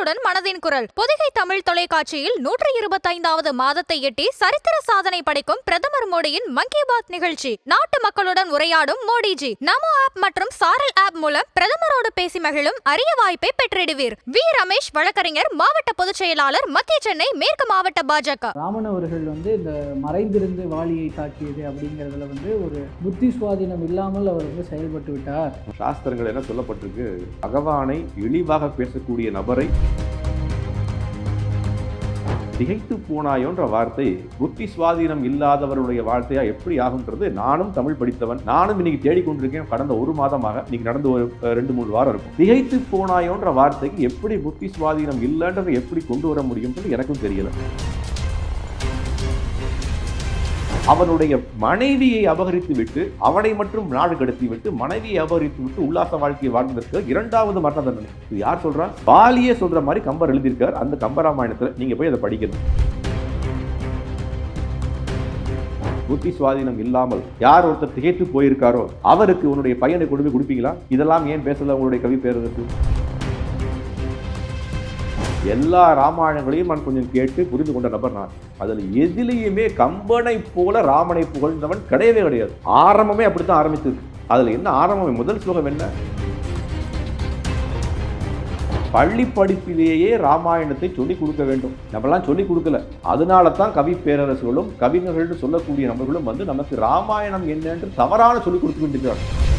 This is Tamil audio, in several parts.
உங்களுடன் மனதின் குரல். பொதிகை தமிழ் தொலைக்காட்சியில் நூற்றி இருபத்தைந்தாவது மாதத்தை எட்டி சரித்திர சாதனை படைக்கும் பிரதமர் மோடியின் மன் கி பாத் நிகழ்ச்சி. நாட்டு மக்களுடன் உரையாடும் மோடிஜி. நமோ ஆப் மற்றும் சாரல் ஆப் மூலம் பிரதமரோடு பேசி மகிழும் அரிய வாய்ப்பை பெற்றிடுவீர். வி. ரமேஷ் வழக்கறிஞர் மாவட்ட பொதுச் செயலாளர் மத்திய சென்னை மேற்கு மாவட்ட பாஜக. ராமன் அவர்கள் வந்து இந்த மறைந்திருந்து வாலியை தாக்கியது அப்படிங்கிறதுல வந்து ஒரு புத்தி சுவாதீனம் இல்லாமல் அவர் வந்து செயல்பட்டு விட்டார். சாஸ்திரங்கள் என்ன சொல்லப்பட்டிருக்கு? பகவானை இழிவாக பேசக்கூடிய நபரை திகைத்து போனாயோன்ற வார்த்தை புத்தி சுவாதீனம் இல்லாதவருடைய வார்த்தையா எப்படி ஆகுன்றது நானும் தமிழ் படித்தவன் நானும் இன்னைக்கு தேடிக்கொண்டிருக்கேன் கடந்த ஒரு மாதமாக இன்னைக்கு நடந்து ஒரு ரெண்டு மூணு வாரம் இருக்கும். திகைத்து போனாயோன்ற வார்த்தைக்கு எப்படி புத்தி சுவாதீனம் இல்லைன்றதை எப்படி கொண்டு வர முடியும்ன்றது எனக்கும் தெரியல. அவனுடைய மனைவியை அபகரித்து விட்டு அவனை மட்டும் நாடு கடத்தி விட்டு மனைவியை அபகரித்து விட்டு உல்லாச வாழ்க்கையை வாழ்ந்ததற்கு இரண்டாவது மரண தண்டனை. இது யார் சொல்றா? பாலியே சொல்ற மாதிரி கம்பர் எழுதியிருக்கார். அந்த கம்பராமாயணத்துல நீங்க போய் அதை படிக்கணும். புத்தி சுவாதீனம் இல்லாமல் யார் ஒருத்தர் திகைத்து போயிருக்காரோ அவருக்கு உன்னுடைய பையனை கொண்டு போய் கொடுப்பீங்களா? இதெல்லாம் ஏன் பேசல உங்களுடைய கவி பேரரசு? எல்லா ராமாயணங்களையும் நான் கொஞ்சம் கேட்டு புரிந்து கொண்ட நபர் நான். அதில் எதிலையுமே கம்பனை போல ராமனை புகழ்ந்தவன் கிடையவே கிடையாது. ஆரம்பமே அப்படித்தான் ஆரம்பித்தது அதில் என்ன ஆரம்பம்? முதல் ஸ்லோகம் என்ன? பள்ளி படிப்பிலேயே ராமாயணத்தை சொல்லிக் கொடுக்க வேண்டும். நம்மலாம் சொல்லிக் கொடுக்கல. அதனால தான் கவி பேரரசுகளும் கவிஞர்கள் சொல்லக்கூடிய நபர்களும் வந்து நமக்கு ராமாயணம் என்னென்று தவறான சொல்லிக் கொடுத்து கொண்டிருக்கிறார்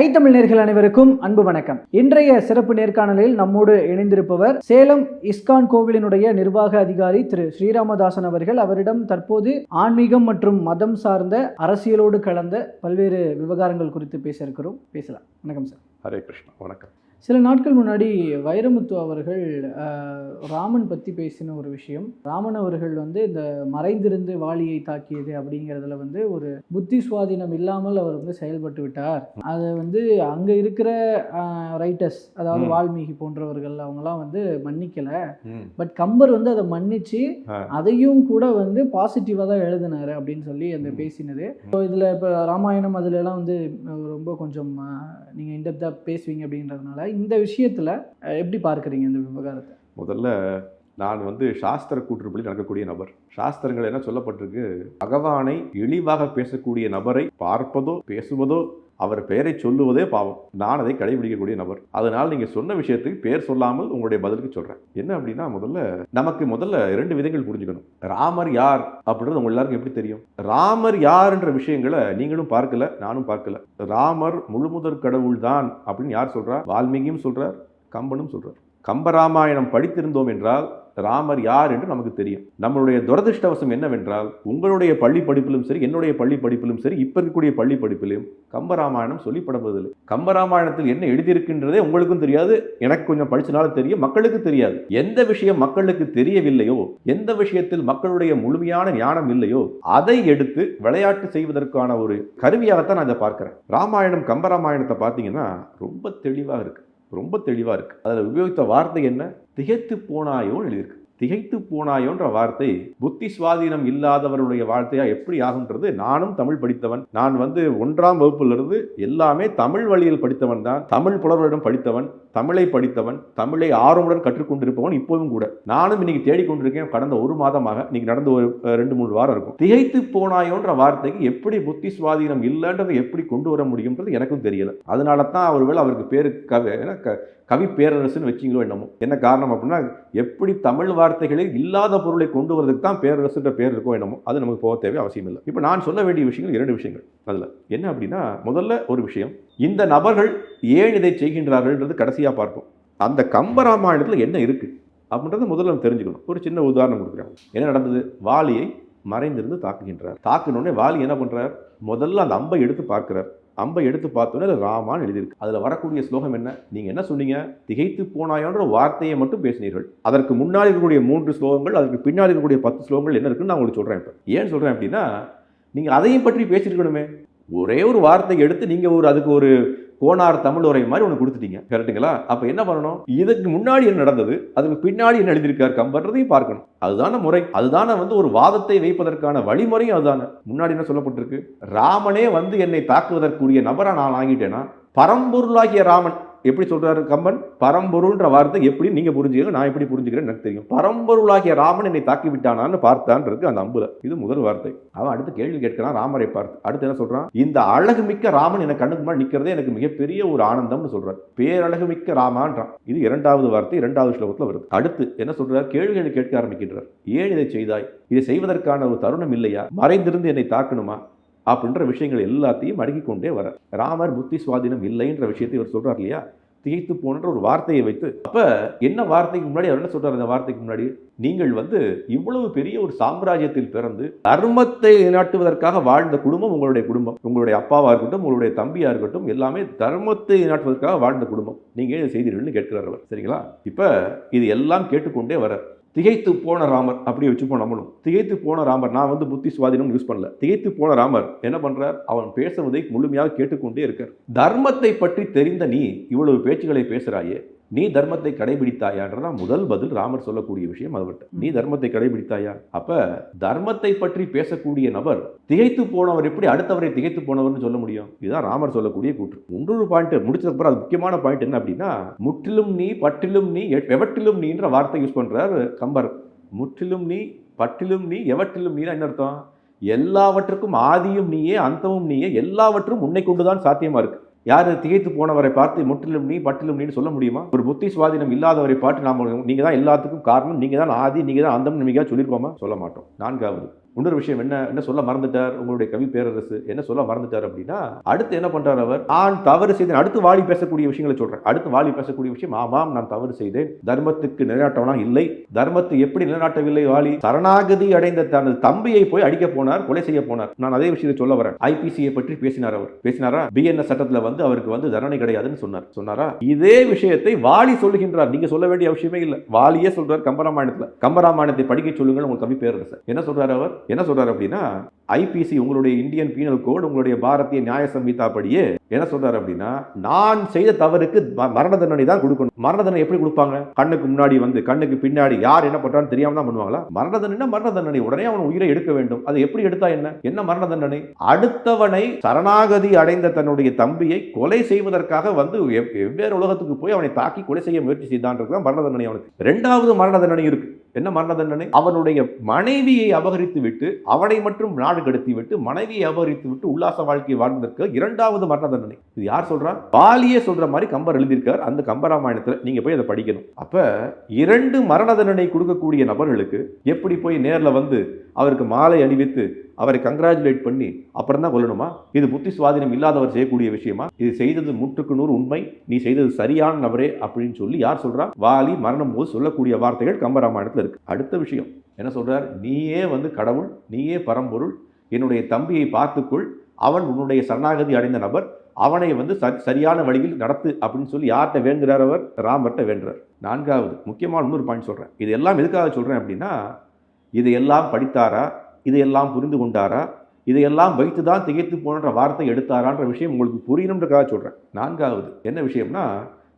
ஐ தமிழ் நேர்கள் அனைவருக்கும் அன்பு வணக்கம். இன்றைய சிறப்பு நேர்காணலில் நம்மோடு இணைந்திருப்பவர் சேலம் இஸ்கான் கோவிலினுடைய நிர்வாக அதிகாரி திரு ஸ்ரீராமதாசன் அவர்கள். அவரிடம் தற்போது ஆன்மீகம் மற்றும் மதம் சார்ந்த அரசியலோடு கலந்த பல்வேறு விவகாரங்கள் குறித்து பேச இருக்கிறோம். பேசலாம். வணக்கம் சார். ஹரே கிருஷ்ணா. வணக்கம். சில நாட்கள் முன்னாடி வைரமுத்து அவர்கள் ராமன் பற்றி பேசின ஒரு விஷயம் ராமன் அவர்கள் வந்து இந்த மறைந்திருந்து வாலியை தாக்கியது அப்படிங்கிறதுல வந்து ஒரு புத்தி சுவாதீனம் இல்லாமல் அவர் வந்து செயல்பட்டு விட்டார் அதை வந்து அங்கே இருக்கிற ரைட்டர்ஸ் அதாவது. வால்மீகி போன்றவர்கள் அவங்கெல்லாம் வந்து மன்னிக்கல. பட் கம்பர் வந்து அதை மன்னிச்சு. அதையும் கூட வந்து பாசிட்டிவாக தான் எழுதினாரு அப்படின்னு சொல்லி அந்த. பேசினது ஸோ இதில் இப்போ ராமாயணம் அதுல எல்லாம் வந்து ரொம்ப கொஞ்சம் நீங்கள் இன்டெப்த்தாக பேசுவீங்க அப்படின்றதுனால இந்த விஷயத்தில் எப்படி பார்க்குறீங்க இந்த விவகாரத்தை? முதல்ல நான் வந்து சாஸ்திர கூற்றுப்படி நடக்கக்கூடிய நபர். சாஸ்திரங்கள் என்ன சொல்லப்பட்டிருக்கு? பகவானை இழிவாக பேசக்கூடிய நபரை பார்ப்பதோ பேசுவதோ அவர் பெயரை சொல்லுவதே பாவம். நான் அதை கடைபிடிக்கக்கூடிய நபர். அதனால் நீங்கள் சொன்ன விஷயத்துக்கு பேர் சொல்லாமல் உங்களுடைய பதிலுக்கு சொல்கிறேன் என்ன அப்படின்னா முதல்ல நமக்கு முதல்ல ரெண்டு விதங்கள் புரிஞ்சுக்கணும். ராமர் யார் அப்படின்றது உங்க எல்லாருக்கும் எப்படி தெரியும்? ராமர் யாருன்ற விஷயங்களை நீங்களும் பார்க்கல நானும் பார்க்கல. ராமர் முழுமுதற் கடவுள் தான் அப்படின்னு யார் சொல்கிறார் வால்மீகியும் சொல்கிறார் கம்பனும் சொல்கிறார் கம்பராமாயணம் படித்திருந்தோம் என்றால் ராமர் யார் என்று நமக்கு தெரியும். நம்மளுடைய துரதிருஷ்டவசம் என்னவென்றால் உங்களுடைய பள்ளி படிப்பிலும் சரி என்னுடைய பள்ளி படிப்பிலும் சரி இப்ப இருக்கக்கூடிய பள்ளி படிப்பிலும் கம்பராமாயணம் சொல்லிப்படப்பதில்லை கம்பராமாயணத்தில் என்ன எழுதியிருக்கின்றதே உங்களுக்கும் தெரியாது எனக்கு கொஞ்சம் படிச்சனால தெரியும் மக்களுக்கு தெரியாது. எந்த விஷயம் மக்களுக்கு தெரியவில்லையோ எந்த விஷயத்தில் மக்களுடைய முழுமையான ஞானம் இல்லையோ அதை எடுத்து விளையாட்டு செய்வதற்கான ஒரு கருவியாகத்தான் நான் இதை பார்க்கிறேன். ராமாயணம் கம்பராமாயணத்தை பார்த்தீங்கன்னா ரொம்ப தெளிவாக இருக்குது ரொம்ப தெளிவாக இருக்குது அதில் உபயோகித்த வார்த்தை என்ன? திகைத்து போனாயோன்னு எழுதியிருக்கு. திகைத்து போனாயோன்ற வார்த்தை புத்தி சுவாதீனம் இல்லாதவருடைய வார்த்தையாக எப்படி ஆகுன்றது நானும் தமிழ் படித்தவன் நான் வந்து ஒன்றாம் வகுப்பிலிருந்து எல்லாமே தமிழ் வழியில் படித்தவன் தான் தமிழ் புலவரிடம் படித்தவன் தமிழை படித்தவன் தமிழை ஆர்வமுடன் கற்றுக்கொண்டிருப்பவன் இப்போதும் கூட. நானும் இன்னைக்கு தேடிக்கொண்டிருக்கேன். கடந்த ஒரு மாதமாக இன்னைக்கு நடந்து ஒரு ரெண்டு மூணு வாரம் இருக்கும். திகைத்து போனாயோன்ற வார்த்தைக்கு எப்படி புத்தி சுவாதீனம் இல்லைன்றதை எப்படி கொண்டு வர முடியும்ன்றது எனக்கும் தெரியல. அதனால தான் ஒருவேளை அவருக்கு பேரு கவி என்ன க- கவி பேரரசுன்னு வச்சிங்களோ என்னமோ. என்ன காரணம் அப்படின்னா எப்படி தமிழ் வார்த்தைகளில் இல்லாத பொருளை கொண்டு வரதுக்கு தான் பேரரசுன்ற பேர் இருக்கோ என்னமோ அது நமக்கு போக தேவை அவசியம் இல்லை இப்போ நான் சொல்ல வேண்டிய விஷயங்கள் இரண்டு விஷயங்கள். அதில் என்ன அப்படின்னா முதல்ல ஒரு விஷயம் இந்த நபர்கள் ஏன் இதை செய்கின்றார்கள்ன்றது கடைசியாக பார்ப்போம். அந்த கம்பராமாயணத்தில் என்ன இருக்குது அப்படின்றத முதல்ல நம்ம தெரிஞ்சுக்கணும். ஒரு சின்ன உதாரணம் கொடுக்குறாங்க என்ன நடந்தது? வாலியை மறைந்திருந்து தாக்குகின்றார். தாக்குனோடனே வாலி என்ன பண்ணுறார் முதல்ல அந்த அம்பை எடுத்து பார்க்குறார். அம்பை எடுத்து பார்த்தோன்னே அது ராமான்னு எழுதியிருக்கு. அதில் வரக்கூடிய ஸ்லோகம் என்ன? நீங்கள் என்ன சொன்னீங்க? திகைத்து போனாயோன்ற வார்த்தையை மட்டும் பேசினீர்கள். அதற்கு முன்னாடி இருக்கக்கூடிய மூன்று ஸ்லோகங்கள் அதற்கு பின்னாடி இருக்கக்கூடிய பத்து ஸ்லோகங்கள் என்ன இருக்குன்னு நான் உங்களுக்கு சொல்கிறேன் இப்போ. ஏன் சொல்கிறேன் அப்படின்னா நீங்கள் அதையும் பற்றி பேசியிருக்கணுமே. ஒரே ஒரு வார்த்தை எடுத்து நீங்கள் ஒரு அதுக்கு ஒரு கோனார் தமிழ் உரை மாதிரி ஒன்று கொடுத்துட்டீங்க. கரெக்ட்டுங்களா? அப்போ என்ன பண்ணணும்? இதுக்கு முன்னாடி என்ன நடந்தது? அதுக்கு பின்னாடி என்ன எழுதியிருக்கார்? கம்பன்றதையும் பார்க்கணும். அதுதானே முறை. அதுதானே வந்து ஒரு வாதத்தை வைப்பதற்கான வழிமுறையும் அதுதானே. முன்னாடி என்ன சொல்லப்பட்டிருக்கு? ராமனே வந்து என்னை தாக்குவதற்குரிய நபராக நான் ஆகிட்டேன்னா பரம்பொருளாகிய ராமன். எப்படி சொல்கிறாரு கம்பன்? பரம்பொருள்ன்ற வார்த்தை எப்படி நீங்கள் புரிஞ்சுக்கங்க நான் எப்படி புரிஞ்சுக்கிறேன் எனக்கு தெரியும். பரம்பொருளாகிய ராமன் என்னை தாக்கி விட்டானான்னு பார்த்தான் இருக்கு அந்த அம்புல. இது முதல் வார்த்தை. அவன் அடுத்து கேள்வி கேட்கிறான் ராமரை பார்த்து. அடுத்து என்ன சொல்கிறான் இந்த அழகு மிக்க ராமன் எனக்கு கண்ணுக்கு முன்னாடி நிற்கிறதே எனக்கு மிகப்பெரிய ஒரு ஆனந்தம்னு சொல்கிறார் பேரழகு மிக்க ராமான்றான். இது இரண்டாவது வார்த்தை இரண்டாவது ஸ்லோகத்தில் வருது. அடுத்து என்ன சொல்கிறார் கேள்விகளை கேட்க ஆரம்பிக்கின்றார். ஏன் இதை செய்தாய்? இதை செய்வதற்கான ஒரு தருணம் இல்லையா? மறைந்திருந்து என்னை தாக்கணுமா? அப்படின்ற விஷயங்கள் எல்லாத்தையும் அடுக்கிக் கொண்டே வர. ராமர் புத்தி சுவாதீனம் இல்லைன்ற விஷயத்தை இவர் சொல்கிறார் இல்லையா? திகைத்து போன்ற ஒரு வார்த்தையை வைத்து அப்போ என்ன வார்த்தைக்கு முன்னாடி அவர் என்ன சொல்கிறார் அந்த வார்த்தைக்கு முன்னாடி? நீங்கள் வந்து இவ்வளவு பெரிய ஒரு சாம்ராஜ்யத்தில் பிறந்து தர்மத்தை நாட்டுவதற்காக வாழ்ந்த குடும்பம் உங்களுடைய குடும்பம். உங்களுடைய அப்பாவாக இருக்கட்டும் உங்களுடைய தம்பியாக இருக்கட்டும் எல்லாமே தர்மத்தை நாட்டுவதற்காக வாழ்ந்த குடும்பம். நீங்கள் இதை செய்தீர்கள்னு கேட்கிறார் அவர். சரிங்களா? இப்போ இது எல்லாம் கேட்டுக்கொண்டே வர திகைத்து போன ராமர் அப்படி வச்சுப்போம் நம்மளும். திகைத்து போன ராமர் நான் வந்து புத்தி சுவாதீனம் யூஸ் பண்ணல. திகைத்து போன ராமர் என்ன பண்ணுறார் அவன் பேசுவதை முழுமையாக கேட்டுக்கொண்டே இருக்கார். தர்மத்தை பற்றி தெரிந்த நீ இவ்வளவு பேச்சுகளை பேசுகிறாயே நீ தர்மத்தை கடைபிடித்தாயான்றதான் முதல் பதில் ராமர் சொல்லக்கூடிய விஷயம் அவர்கிட்ட. நீ தர்மத்தை கடைபிடித்தாயா? அப்ப தர்மத்தை பற்றி பேசக்கூடிய நபர் திகைத்து போனவர் எப்படி அடுத்தவரை திகைத்து போனவர்னு சொல்ல முடியும்? இதுதான் ராமர் சொல்லக்கூடிய கூற்று. இன்னொரு பாயிண்ட் முடிச்சதுக்கு அப்புறம் அது முக்கியமான பாயிண்ட் என்ன அப்படின்னா முற்றிலும் நீ பட்டிலும் நீ எவற்றிலும் நீன்ற வார்த்தை யூஸ் பண்றார் கம்பர். முற்றிலும் நீ பட்டிலும் நீ எவற்றிலும் நீனா என்ன அர்த்தம்? எல்லாவற்றுக்கும் ஆதியும் நீயே அந்தமும் நீயே எல்லாவற்றும் உன்னை கொண்டுதான் சாத்தியமா இருக்கு. யார் திகைத்து போனவரை பார்த்து முற்றிலும் நீ பட்டிலும் நீன்னு சொல்ல முடியுமா? ஒரு புத்தி சுவாதீனம் இல்லாதவரை பார்த்து நாம் நீங்கள் தான் எல்லாத்துக்கும் காரணம் நீங்கள் தான் ஆதி நீங்கள் தான் அந்தம் நீங்க சொல்லியிருக்கோமா? சொல்ல மாட்டோம். நான்காவது இன்னொரு விஷயம் என்ன என்ன சொல்ல மறந்துட்டார்? உங்களுடைய கவி பேரரசு என்ன சொல்ல மறந்துட்டார் அப்படின்னா அடுத்து என்ன பண்றார் அவர்? நான் தவறு செய்தேன். அடுத்து வாலி பேசக்கூடிய விஷயங்களை சொல்றேன் அடுத்து வாலி பேசக்கூடிய விஷயம் ஆமாம் நான் தவறு செய்தேன். தர்மத்துக்கு நிலைநாட்டவனா இல்லை. தர்மத்தை எப்படி நிலைநாட்டவில்லை வாலி? சரணாகதி அடைந்த தனது தம்பியை போய் அடிக்க போனார் கொலை செய்ய போனார். நான் அதே விஷயத்தை சொல்ல வரேன். ஐபிசியை பற்றி பேசினார் அவர். பேசினாரா? பிஎன்எஸ் சட்டத்துல வந்து அவருக்கு வந்து தண்டனை கிடையாதுன்னு சொன்னார். சொன்னாரா? இதே விஷயத்தை வாலி சொல்லுகின்றார். நீங்க சொல்ல வேண்டிய அவசியமே இல்லை. வாலியே சொல்றார் கம்பராமாயணத்துல. கம்பராமாயணத்தை படிக்க சொல்லுங்கள் உங்கள் கவி பேரரசு என்ன சொல்றாரு அவர்? என்ன சொல்றாரு அப்படின்னா ஐபிசி உங்களுடைய இந்தியன் பீனல் கோட் உங்களுடைய பாரதிய நியாய சம்ஹிதா படியே என்ன சொல்றாரு அப்படின்னா நான் செய்த தவறுக்கு மரண தண்டனை தான் கொடுக்கணும். மரண தண்டனை எப்படி கொடுப்பாங்க? கண்ணுக்கு முன்னாடி வந்து கண்ணுக்கு பின்னாடி யார் என்ன பண்றான்னு தெரியாம தான் பண்ணுவாங்களா? மரண தண்டனை மரண தண்டனை. உடனே அவன் உயிரை எடுக்க வேண்டும். அது எப்படி எடுத்தா என்ன? என்ன மரண தண்டனை? அடுத்தவனை சரணாகதி அடைந்த தன்னுடைய தம்பியை கொலை செய்வதற்காக வந்து வெவ்வேறு உலகத்துக்கு போய் அவனை தாக்கி கொலை செய்ய முயற்சி செய்தான்றது தான் மரண தண்டனை அவனுக்கு. ரெண்டாவது மரண தண்டனை இருக்கு. என்ன மரண தண்டனை? அவனுடைய மனைவியை அபகரித்து விட்டு அவனை மட்டும் நாடு கடத்தி விட்டு மனைவியை அபகரித்து விட்டு உல்லாச வாழ்க்கையை வாழ்ந்ததற்கு இரண்டாவது மரண தண்டனை. இது யார் சொல்றா? பாலியே சொல்ற மாதிரி கம்பர் எழுதியிருக்கார். அந்த கம்பராமாயணத்தில் நீங்க போய் அதை படிக்கணும். அப்ப இரண்டு மரண தண்டனை கொடுக்கக்கூடிய நபர்களுக்கு எப்படி போய் நேர்ல வந்து அவருக்கு மாலை அணிவித்து அவரை கங்க்ராச்சுலேட் பண்ணி அப்புறம் தான் கொல்லணுமா? இது புத்தி சுவாதீனம் இல்லாதவர் செய்யக்கூடிய விஷயமா? இது செய்தது முற்றுக்கு நூறு உண்மை நீ செய்தது சரியான நபரே அப்படின்னு சொல்லி யார் சொல்றா? வாலி மரணம் போது சொல்லக்கூடிய வார்த்தைகள் கம்பராமாயணத்தில் இருக்கு. அடுத்த விஷயம் என்ன சொல்றார்? நீயே வந்து கடவுள் நீயே பரம்பொருள் என்னுடைய தம்பியை பார்த்துக்குள் அவன் உன்னுடைய சரணாகதி அடைந்த நபர் அவனை வந்து சரியான வழியில் நடத்து அப்படின்னு சொல்லி யார்கிட்ட வேண்டுகிறார் அவர்? ராமர்கிட்ட வேண்டுறார் நான்காவது முக்கியமான இன்னொரு பாயிண்ட் சொல்கிறேன் இது எல்லாம் எதுக்காக சொல்கிறேன் அப்படின்னா இதையெல்லாம் படித்தாரா? இதையெல்லாம் புரிந்து கொண்டாரா? இதையெல்லாம் வைத்து தான் திகைத்து போன்ற வார்த்தை எடுத்தாரான்ற விஷயம் உங்களுக்கு புரியணுன்றக்காக சொல்கிறேன் நான்காவது என்ன விஷயம்னா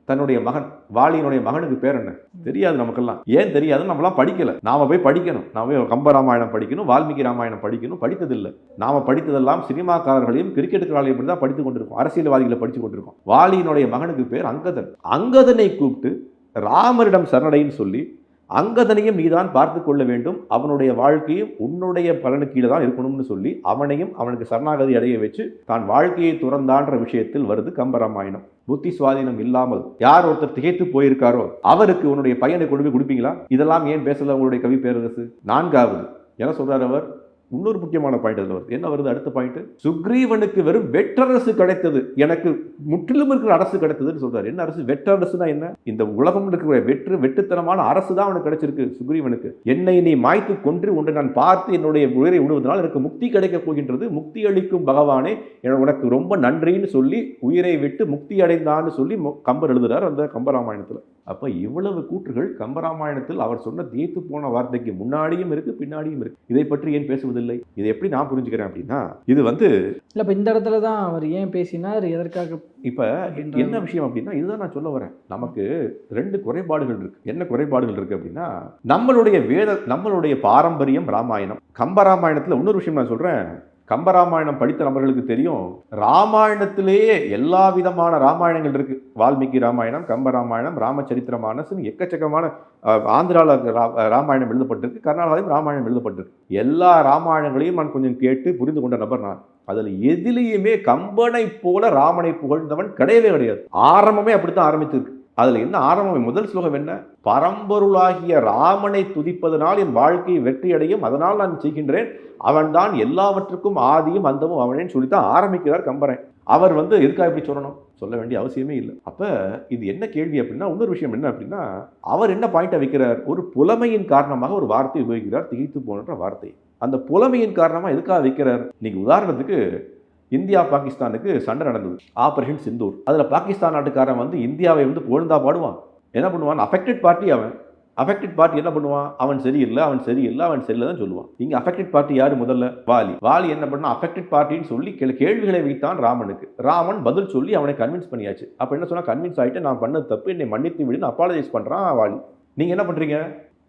தன்னுடைய மகன் வாலியனுடைய மகனுக்கு பேர் என்ன? தெரியாது நமக்கெல்லாம். ஏன் தெரியாது நம்மளாம் படிக்கல. நாம போய் படிக்கணும். நாம போய் கம்பராமாயணம் படிக்கணும் வால்மீகி ராமாயணம் படிக்கணும் படித்ததில்லை. நாம படித்ததெல்லாம் சினிமாக்காரர்களையும் கிரிக்கெட்டுக்காரர்களையும் இப்படி தான் படித்து கொண்டிருக்கோம். அரசியல்வாதிகளை படித்து கொண்டிருக்கோம். வாலியினுடைய மகனுக்கு பேர் அங்கதன். அங்கதனை கூப்பிட்டு ராமரிடம் சரணடைன்னு சொல்லி அங்கதனையும் நீதான் பார்த்து கொள்ள வேண்டும். அவனுடைய வாழ்க்கையும் உன்னுடைய பலனு கீழே தான் இருக்கணும்னு சொல்லி அவனையும் அவனுக்கு சரணாகதி அடைய வச்சு தான் வாழ்க்கையை துறந்தான்ற விஷயத்தில் வருது கம்பராமாயணம். புத்தி சுவாதீனம் இல்லாமல் யார் ஒருத்தர் திகைத்து போயிருக்காரோ அவருக்கு உன்னுடைய பையனை கொண்டு போய் கொடுப்பீங்களா? இதெல்லாம் ஏன் பேசல உங்களுடைய கவி பேரரசு? நான்காவது என்ன சொல்றார் அவர்? இன்னொரு முக்கியமான பாயிண்ட் அதில் வருது. என்ன வருது? அடுத்த பாயிண்ட் சுக்ரீவனுக்கு வெறும் வெற்றரசு கிடைத்தது. எனக்கு முற்றிலும் இருக்கிற அரசு கிடைத்ததுன்னு சொல்றாரு. என்ன அரசு? வெற்றரசுனா என்ன? இந்த உலகம் இருக்கிற வெற்று வெட்டுத்தனமான அரசு தான் அவனுக்கு கிடைச்சிருக்கு சுக்ரீவனுக்கு. என்னை நீ மாய்த்து கொன்று ஒன்று நான் பார்த்து என்னுடைய உயிரை விடுவதனால் எனக்கு முக்தி கிடைக்கப் போகின்றது. முக்தி அளிக்கும் பகவானே என- உனக்கு ரொம்ப நன்றின்னு சொல்லி உயிரை விட்டு முக்தி அடைந்தான்னு சொல்லி கம்பர் எழுதுகிறார் அந்த கம்பராமாயணத்தில். அப்ப இவ்வளவு கூற்றுகள் கம்பராமாயணத்தில் அவர் சொன்ன தேய்த்து போன வார்த்தைக்கு முன்னாடியும் இருக்கு பின்னாடியும் இருக்கு. இதை பற்றி ஏன் பேசுவதில்லை? இதை எப்படி நான் புரிஞ்சுக்கிறேன் அப்படின்னா இது வந்து இல்லை இப்போ இந்த இடத்துல தான் அவர் ஏன் பேசினார் எதற்காக இப்ப என்ன விஷயம் அப்படின்னா இதுதான் நான் சொல்ல வரேன். நமக்கு ரெண்டு குறைபாடுகள் இருக்கு. என்ன குறைபாடுகள் இருக்கு அப்படின்னா நம்மளுடைய வேத நம்மளுடைய பாரம்பரியம் ராமாயணம். கம்பராமாயணத்துல இன்னொரு விஷயம் நான் சொல்றேன். கம்பராமாயணம் படித்த நபர்களுக்கு தெரியும் ராமாயணத்திலேயே எல்லா விதமான ராமாயணங்கள் இருக்கு. வால்மீகி ராமாயணம் கம்பராமாயணம் ராமச்சரித்திர மானசுன்னு எக்கச்சக்கமான ஆந்திராவில் ரா- ராமாயணம் எழுதப்பட்டிருக்கு கர்நாடகாவிலும் ராமாயணம் எழுதப்பட்டிருக்கு. எல்லா ராமாயணங்களையும் நான் கொஞ்சம் கேட்டு புரிந்து கொண்ட நபர் நான். அதில் எதிலையுமே கம்பனை போல ராமனை புகழ்ந்தவன் கிடையவே கிடையாது. ஆரம்பமே அப்படித்தான் ஆரம்பித்திருக்கு அதில் என்ன ஆரம்பம்? முதல் ஸ்லோகம் என்ன? பரம்பொருளாகிய ராமனை துதிப்பதனால் என் வாழ்க்கை வெற்றியடையும். அதனால் நான் செய்கின்றேன். அவன்தான் எல்லாவற்றுக்கும் ஆதியும் அந்தமும் அவனேன்னு சொல்லித்தான் ஆரம்பிக்கிறார் கம்பரன். அவர் வந்து எதுக்காக இப்படி சொல்லணும்? சொல்ல வேண்டிய அவசியமே இல்லை. அப்போ இது என்ன கேள்வி அப்படின்னா இன்னொரு விஷயம் என்ன அப்படின்னா அவர் என்ன பாயிண்ட்டை வைக்கிறார்? ஒரு புலமையின் காரணமாக ஒரு வார்த்தை உபயோகிக்கிறார் திகைத்து போன்ற வார்த்தை. அந்த புலமையின் காரணமாக எதுக்காக வைக்கிறார்? நீங்க உதாரணத்துக்கு இந்தியா பாகிஸ்தானுக்கு சண்டை நடந்தது. ஆப்ரேஷன் சிந்தூர் அதில் பாகிஸ்தான் நாட்டுக்காரன் வந்து இந்தியாவை வந்து புகழ்ந்தா பாடுவான். என்ன பண்ணுவான்? அஃபெக்டட் பார்ட்டி அவன். அஃபெக்டட் பார்ட்டி என்ன பண்ணுவான்? அவன் சரியில்லை அவன் சரியில்லை அவன் சரியில்லை தான் சொல்லுவான். இங்கே அஃபெக்டட் பார்ட்டி யார் முதல்ல? வாலி. வாலி என்ன பண்ணா அஃபெக்டட் பார்ட்டின்னு சொல்லி கேள்விகளை வைத்தான் ராமனுக்கு. ராமன் பதில் சொல்லி அவனை கன்வின்ஸ் பண்ணியாச்சு. அப்போ என்ன சொன்னால் கன்வின்ஸ் ஆகிட்டு நான் பண்ணது தப்பு என்னை மன்னித்து விடுன்னு அப்பாலஜைஸ் பண்ணுறான் வாலி. நீங்கள் என்ன பண்ணுறீங்க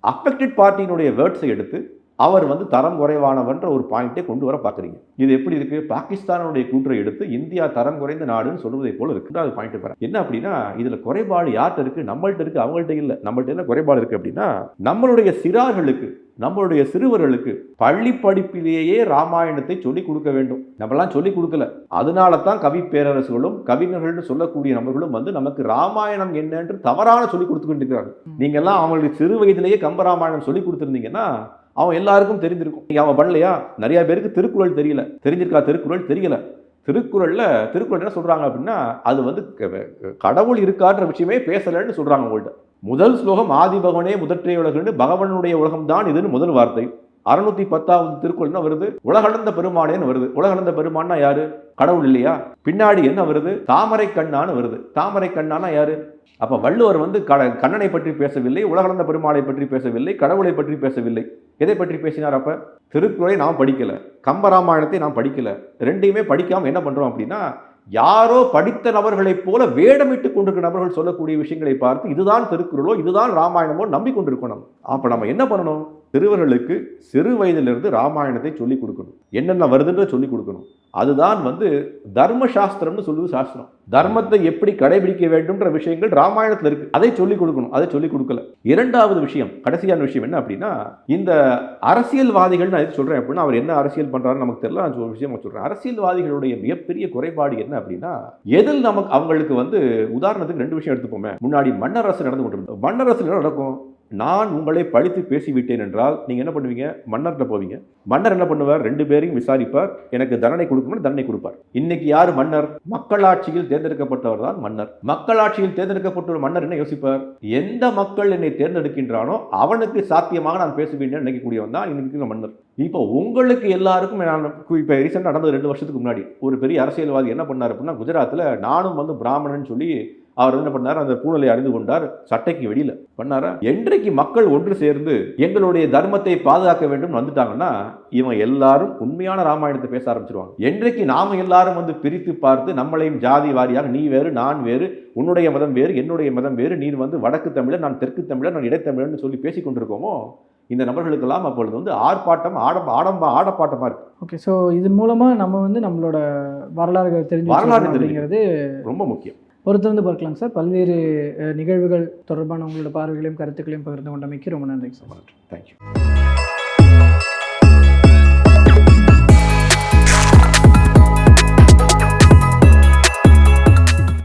அஃபெக்டட் பார்ட்டியினுடைய வேர்ட்ஸை எடுத்து அவர் வந்து தரம் குறைவானவன்ற ஒரு பாயிண்டை கொண்டு வர பார்க்குறீங்க. இது எப்படி இருக்கு? பாகிஸ்தானுடைய கூற்றை எடுத்து இந்தியா தரம் குறைந்த நாடுன்னு சொல்வதை போல இருக்கு. அது பாயிண்ட் பாரு என்ன அப்படின்னா இதுல குறைபாடு யார்கிட்ட இருக்கு? நம்மள்ட்ட இருக்கு அவங்கள்ட்ட இல்லை. நம்மள்ட்ட என்ன குறைபாடு இருக்கு அப்படின்னா நம்மளுடைய சிறார்களுக்கு நம்மளுடைய சிறுவர்களுக்கு பள்ளி படிப்பிலேயே ராமாயணத்தை சொல்லிக் கொடுக்க வேண்டும். நம்மலாம் சொல்லிக் கொடுக்கல. அதனால தான் கவி பேரரசுகளும் கவிஞர்கள்னு சொல்லக்கூடிய நபர்களும் வந்து நமக்கு ராமாயணம் என்னன்று தவறான சொல்லிக் கொடுத்துக்கிட்டு இருக்கிறாங்க. நீங்க எல்லாம் அவங்களுக்கு சிறு வயதிலேயே கம்பராமாயணம் சொல்லி கொடுத்துருந்தீங்கன்னா அவன் எல்லாருக்கும் தெரிஞ்சிருக்கும் அவன் பண்ணலையா? நிறைய பேருக்கு திருக்குறள் தெரியல. தெரிஞ்சிருக்கா? திருக்குறள் தெரியல. திருக்குறளில் திருக்குறள் என்ன சொல்கிறாங்க அப்படின்னா அது வந்து கடவுள் இருக்கான்ற விஷயமே பேசலைன்னு சொல்கிறாங்க உங்கள்கிட்ட முதல் ஸ்லோகம் ஆதி பகவனே முதற்றே உலகுன்னு பகவனுடைய உலகம் தான் இதுன்னு முதல் வார்த்தை. அறுநூத்தி பத்தாவது திருக்குறள் என்ன வருது. உலகளந்த பெருமானேன்னு வருது. உலகளந்த பெருமான்னா யாரு? கடவுள் இல்லையா? பின்னாடி என்ன வருது? தாமரை கண்ணான்னு வருது. தாமரை கண்ணானா யாரு? அப்ப வள்ளுவர் வந்து கட கண்ணனை பற்றி பேசவில்லை உலகளந்த பெருமாளை பற்றி பேசவில்லை கடவுளை பற்றி பேசவில்லை. எதை பற்றி பேசினார் அப்ப? திருக்குறளை நாம் படிக்கல. கம்பராமாயணத்தை நான் படிக்கல. ரெண்டையுமே படிக்காம என்ன பண்றோம் அப்படின்னா யாரோ படித்த நபர்களைப் போல வேடமிட்டு கொண்டிருக்கிற நபர்கள் சொல்லக்கூடிய விஷயங்களை பார்த்து இதுதான் திருக்குறளோ இதுதான் ராமாயணமோ நம்பிக்கொண்டிருக்கணும். நம்ம அப்ப நம்ம என்ன பண்ணணும்? சிறுவர்களுக்கு சிறு வயதிலிருந்து ராமாயணத்தை சொல்லிக் கொடுக்கணும். என்னென்ன வருதுன்ற சொல்லிக் கொடுக்கணும். அதுதான் வந்து தர்ம சாஸ்திரம்னு சொல்லுவது சாஸ்திரம். தர்மத்தை எப்படி கடைபிடிக்க வேண்டும்ன்ற விஷயங்கள் ராமாயணத்தில் இருக்கு. அதை சொல்லிக் கொடுக்கணும். அதை சொல்லிக் கொடுக்கல. இரண்டாவது விஷயம் கடைசியான விஷயம் என்ன அப்படின்னா இந்த அரசியல்வாதிகள் நான் எது சொல்றேன் அப்படின்னா அவர் என்ன அரசியல் பண்றாருன்னு நமக்கு தெரியல. நான் ஒரு விஷயம் சொல்றேன். அரசியல்வாதிகளுடைய மிகப்பெரிய குறைபாடு என்ன அப்படின்னா எதில் நமக்கு அவங்களுக்கு வந்து உதாரணத்துக்கு ரெண்டு விஷயம் எடுத்துப்போமே. முன்னாடி மன்னரசு நடந்து கொண்டிருந்தோம் மன்னரசு நடக்கும்? நான் உங்களை பழித்து பேசிவிட்டேன் என்றால் நீங்கள் என்ன பண்ணுவீங்க? மன்னர்கிட்ட போவீங்க. மன்னர் என்ன பண்ணுவார்? ரெண்டு பேரையும் விசாரிப்பார். எனக்கு தண்டனை கொடுக்கணும் தண்டனை கொடுப்பார். இன்னைக்கு யார் மன்னர்? மக்களாட்சியில் தேர்ந்தெடுக்கப்பட்டவர் தான் மன்னர். மக்களாட்சியில் தேர்ந்தெடுக்கப்பட்ட ஒரு மன்னர் என்ன யோசிப்பார்? எந்த மக்கள் என்னை தேர்ந்தெடுக்கின்றானோ அவனுக்கு சாத்தியமாக நான் பேசுவேன் நினைக்கக்கூடியவன் தான் இன்னைக்கு மன்னர். இப்போ உங்களுக்கு எல்லாருக்கும் நான் இப்போ ரீசெண்டாக நடந்தது ரெண்டு வருஷத்துக்கு முன்னாடி. ஒரு பெரிய அரசியல்வாதி என்ன பண்ணார் அப்படின்னா குஜராத்தில் நானும் வந்து பிராமணன் சொல்லி அவர் என்ன பண்ணார்? அந்த பூனலை அறிந்து கொண்டார். சட்டைக்கு வெளியில பண்ணாரா? என்றைக்கு மக்கள் ஒன்று சேர்ந்து எங்களுடைய தர்மத்தை பாதுகாக்க வேண்டும் வந்துட்டாங்கன்னா இவன் எல்லாரும் உண்மையான ராமாயணத்தை பேச ஆரம்பிச்சிருவாங்க. என்றைக்கு நாம எல்லாரும் வந்து பிரித்து பார்த்து நம்மளையும் ஜாதி வாரியாக நீ வேறு நான் வேறு உன்னுடைய மதம் வேறு என்னுடைய மதம் வேறு நீ வந்து வடக்கு தமிழர் நான் தெற்கு தமிழர் நான் இடைத்தமிழர்னு சொல்லி பேசிக் கொண்டிருக்கோமோ? இந்த நபர்களுக்கெல்லாம் அப்பொழுது வந்து ஆர்ப்பாட்டம் ஆடம் ஆடம்பா ஆடப்பாட்டமா இருக்கு. ஓகே ஸோ இதன் மூலமாக நம்ம வந்து நம்மளோட வரலாறுகள் தெரிஞ்சு வரலாறு அப்படிங்கிறது ரொம்ப முக்கியம். பொறுத்திருந்து பார்க்கலாம் சார். பல்வேறு நிகழ்வுகள் தொடர்பான உங்களோட பார்வைகளையும் கருத்துக்களையும் பகிர்ந்து கொண்டமைக்கு ரொம்ப நன்றி சார். தேங்க்யூ